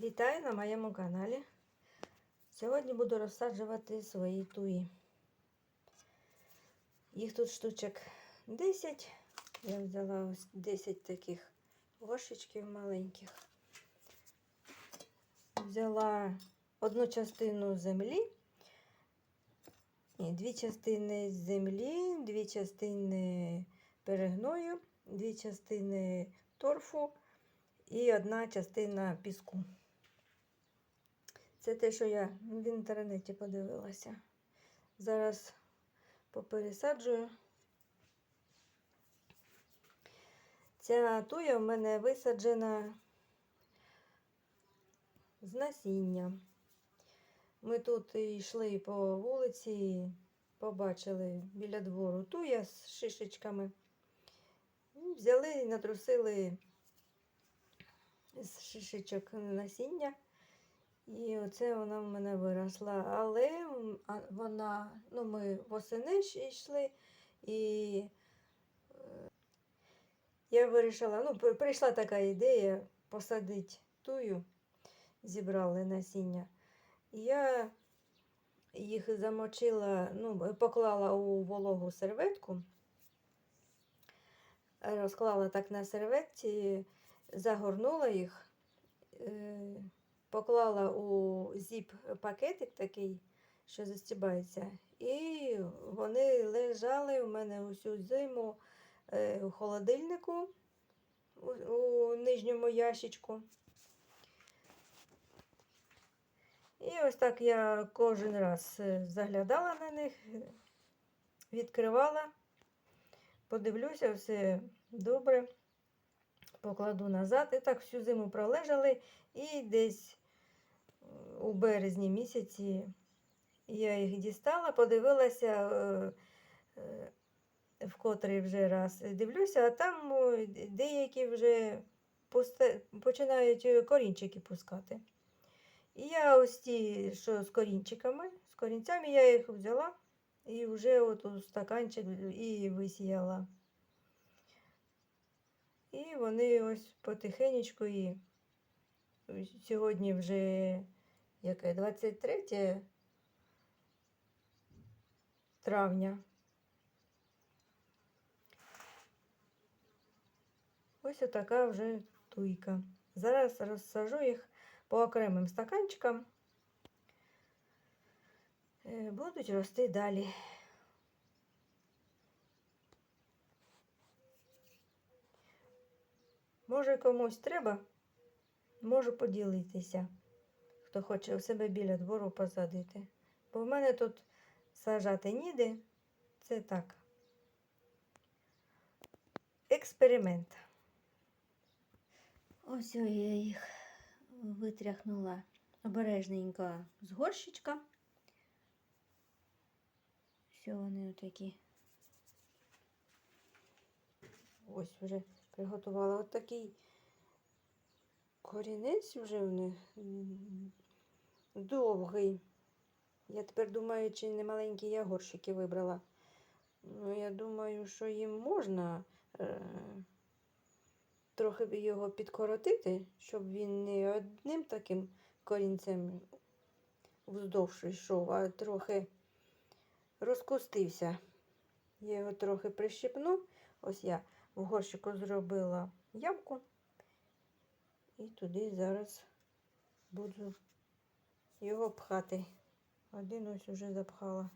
Вітаю на моєму каналі. Сьогодні буду розсаджувати свої туї. Їх тут штучок 10. Я взяла ось 10 таких горшечків маленьких. Взяла одну частину землі, ні, дві частини землі, дві частини перегною, дві частини торфу і одна частина піску. Це те, що я в інтернеті подивилася. Зараз попересаджую. Ця туя в мене висаджена з насіння. Ми тут йшли по вулиці, побачили біля двору туя з шишечками. Взяли і натрусили з шишечок насіння. І оце вона в мене виросла. Але вона, ну, ми восени йшли, і е, я вирішила, ну, прийшла така ідея посадити тую, зібрали насіння. Я їх замочила, ну, поклала у вологу серветку, розклала так на серветці, загорнула їх. Поклала у зіп-пакетик такий, що застібається, і вони лежали у мене усю зиму е, у холодильнику у, у нижньому ящичку. І ось так я кожен раз е, заглядала на них, відкривала, подивлюся, все добре, покладу назад. І так всю зиму пролежали, і десь у березні місяці я їх дістала, подивилася е, е, в котрий вже раз дивлюся, а там деякі вже починають корінчики пускати. І я ось ті, що з корінчиками, з корінцями я їх взяла і вже от у стаканчик і висіяла. І вони ось потихенечку і сьогодні вже яке 23 травня. Ось така вже туйка. Зараз розсажу їх по окремим стаканчикам. Е, будуть рости далі. Може комусь треба, можу поділитися хто хоче у себе біля двору посадити. Бо в мене тут сажати ніде. Це так. Експеримент. Ось я їх витряхнула обережненько з горщичка. Все вони отакі. Ось вже приготувала отакий корінець вже в них довгий. Я тепер думаю, чи не маленькі я горщики вибрала. Ну, я думаю, що їм можна е, трохи його підкоротити, щоб він не одним таким корінцем вздовж йшов, а трохи розкустився. Я його трохи прищипну. Ось я в горщику зробила ямку. І туди зараз буду його пхати. Один ось уже запхала.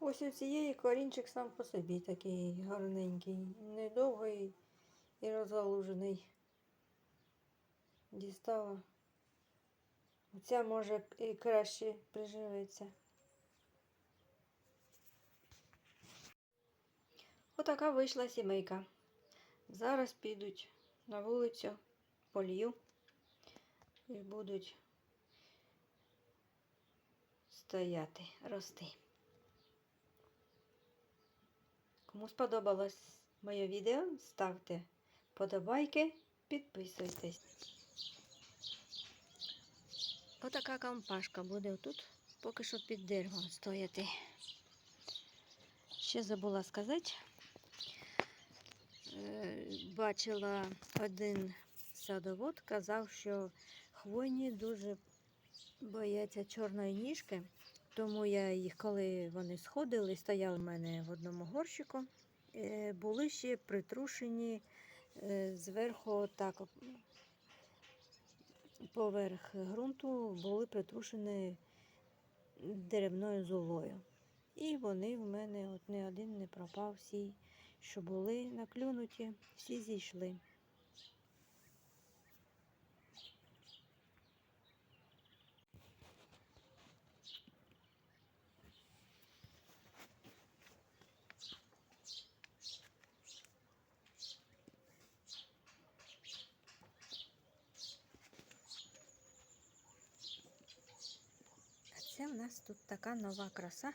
Ось у цієї корінчик сам по собі такий гарненький, недовгий і розгалужений. Дістала. Оця може і краще приживеться. Отака вийшла сімейка. Зараз підуть на вулицю, полью і будуть стояти, рости. Кому сподобалось моє відео, ставте подобайки, підписуйтесь. Отака компашка буде тут, поки що під деревом стояти. Ще забула сказати. Е, Бачила один садовод, казав, що хвойні дуже бояться чорної ніжки. Тому я їх, коли вони сходили, стояли в мене в одному горщику, е, були ще притрушені е, зверху так поверх ґрунту були притрушені деревною золою. І вони в мене от не один не пропав, всі, що були наклюнуті, всі зійшли. Це в нас тут така нова краса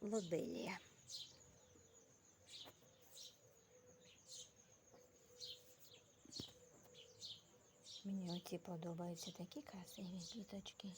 лобелія. Мені оці подобаються такі красиві квіточки.